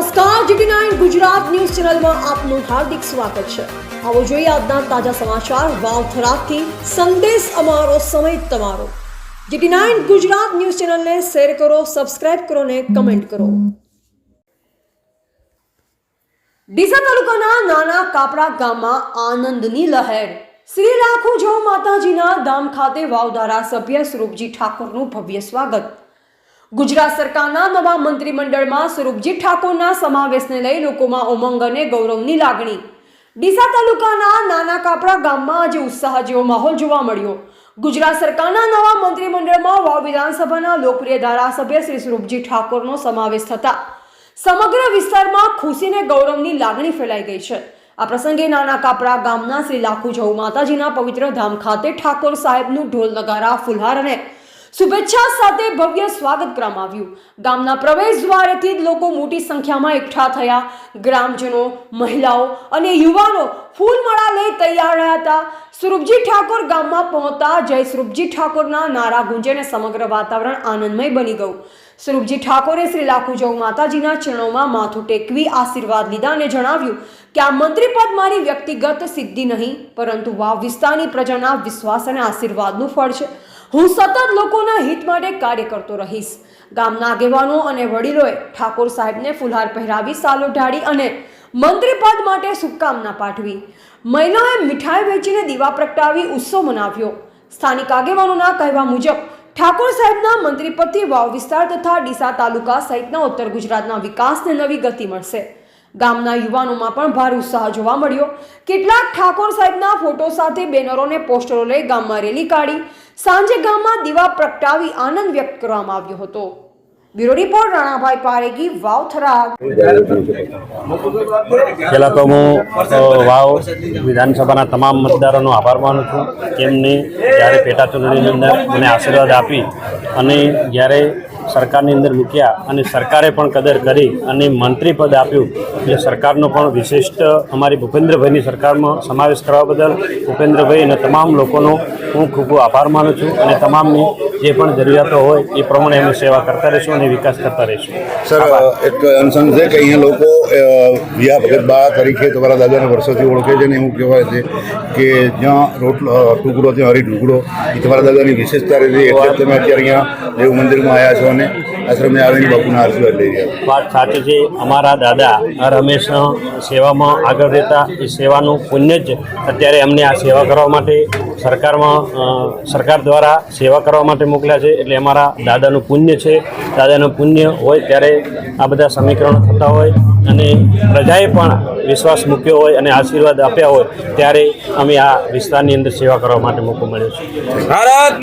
નમસ્કાર GT nine Gujarat news ચેનલમાં આપનું હાર્દિક સ્વાગત છે. આવો જોઈએ આજના તાજા સમાચાર વાવથરાથી સંદેશ અમારો, સમય તમારો. જીટી નાઇન ગુજરાત ન્યૂઝ ચેનલને શેર કરો, સબસ્ક્રાઇબ કરો ને કમેન્ટ કરો. ડીસા તાલુકાના નાના કાપડા ગામમાં આનંદની લહેર. શ્રી રાખો જો માતાજીના ધામ ખાતે વાવ ધારાસભ્ય સ્વરૂપજી ઠાકોરનું ભવ્ય સ્વાગત. ગુજરાત સરકારના નવા મંત્રીમંડળમાં સ્વરૂપજી ઠાકોરના સમાવેશને લઈ લોકોમાં ઉમંગ અને ગૌરવની લાગણી. ડીસા તાલુકાના નાના કાપડા ગામમાં આજે ઉત્સાહ જેવો માહોલ જોવા મળ્યો. ગુજરાત સરકારના નવા મંત્રીમંડળમાં વાવ વિધાનસભાના લોકપ્રિય ધારાસભ્ય શ્રી સ્વરૂપજી ઠાકોરનો સમાવેશ થતા સમગ્ર વિસ્તારમાં ખુશીને ગૌરવની લાગણી ફેલાઈ ગઈ છે. આ પ્રસંગે નાના કાપડા ગામના શ્રી લાખુજવ માતાજીના પવિત્ર ધામ ખાતે ઠાકોર સાહેબનું ઢોલ નગારા, ફુલહાર અને શુભેચ્છા સાથે ભવ્ય સ્વાગત કરવામાં આવ્યું. ગામના પ્રવેશ દ્વારેથી લોકો મોટી સંખ્યામાં એકઠા થયા. ગ્રામજનો, મહિલાઓ અને યુવાનો ફૂલમાળા લઈ તૈયાર રહ્યા હતા. સ્વરૂપજી ઠાકોર ગામમાં પહોંચતા જય સ્વરૂપજી ઠાકોરના નારા ગુંજે અને સમગ્ર વાતાવરણ આનંદમય બની ગયું. સ્વરૂપજી ઠાકોરે શ્રી લાખુજવ માતાજીના ચરણોમાં માથું ટેકવી આશીર્વાદ લીધા અને જણાવ્યું કે આ મંત્રીપદ મારી વ્યક્તિગત સિદ્ધિ નહીં, પરંતુ વાવ વિસ્તારની પ્રજાના વિશ્વાસ અને આશીર્વાદનું ફળ છે. હું સતત લોકોના હિત માટે કાર્ય કરતો રહીશ. ગામના આગેવાનો અને વડીલોએ ઠાકોર સાહેબને ફુલહાર પહેરાવી, સાલો ઢાળી અને મંત્રીપદ માટે શુભકામના પાઠવી. મહિલાએ મીઠાઈ વેચીને દીવા પ્રગટાવી, ઉત્સવ મનાવ્યો. સ્થાનિક આગેવાનોના કહેવા મુજબ, ઠાકોર સાહેબના મંત્રીપદથી વાવ વિસ્તાર તથા ડીસા તાલુકા સહિતના ઉત્તર ગુજરાતના વિકાસને નવી ગતિ મળશે. ગામના યુવાનોમાં પણ ભારે ઉત્સાહ જોવા મળ્યો. કેટલાક ઠાકોર સાહેબના ફોટો સાથે બેનરો અને પોસ્ટરો લઈ ગામમાં રેલી કાઢી સાંજે ગામમાં દીવા પ્રગટાવી આનંદ વ્યક્ત કરવામાં આવ્યો હતો. બ્યુરો રિપોર્ટ, રાણાભાઈ પારેગી વાવથરા પહેલાં તો હું વાવ વિધાનસભાના તમામ મતદારોનો આભાર માનું છું. તેમને જ્યારે પેટા ચૂંટણીની અંદર મને આશીર્વાદ આપી અને જ્યારે સરકારની અંદર મૂક્યા અને સરકારે પણ કદર કરી અને મંત્રી પદ આપ્યું, એટલે સરકારનો પણ વિશિષ્ટ અમારી ભૂપેન્દ્રભાઈની સરકારમાં સમાવેશ કરવા બદલ ભૂપેન્દ્રભાઈ અને તમામ લોકોનો હું ખૂબ ખૂબ આભાર માનું છું અને તમામની જે પણ જરૂરિયાતો હોય એ પ્રમાણે એમની સેવા કરતા રહીશું અને વિકાસ કરતા રહીશું. સર એક અનસંગ છે કે અહીંયા લોકો વિયા ભગત બા તરીકે તમારા દાદાને વર્ષોથી ઓળખે છે ને એવું કહેવાય છે કે જ્યાં રોટલો ટુકડો ત્યાં હરી ટુકડો એ તમારા દાદાની વિશેષતા રહી એટલે તમે અત્યારે અહીંયા દેવ મંદિરમાં આવ્યા છો અને આશ્રમે આવીને બાપુના આશીર્વાદ લઈ રહ્યા વાત સાચી છે. અમારા દાદા હર હંમેશા સેવામાં આગળ રહેતા. એ સેવાનું પુણ્ય જ અત્યારે અમને આ સેવા કરવા માટે સરકારમાં સરકાર દ્વારા સેવા કરવા માટે મોકલ્યા છે. એટલે અમારા દાદાનું પુણ્ય છે. દાદાનું પુણ્ય હોય ત્યારે આ બધા સમીકરણો થતા હોય અને પ્રજાએ પણ વિશ્વાસ મૂક્યો હોય અને આશીર્વાદ આપ્યા હોય ત્યારે અમે આ વિસ્તારની અંદર સેવા કરવા માટે મોકો મળ્યો છે.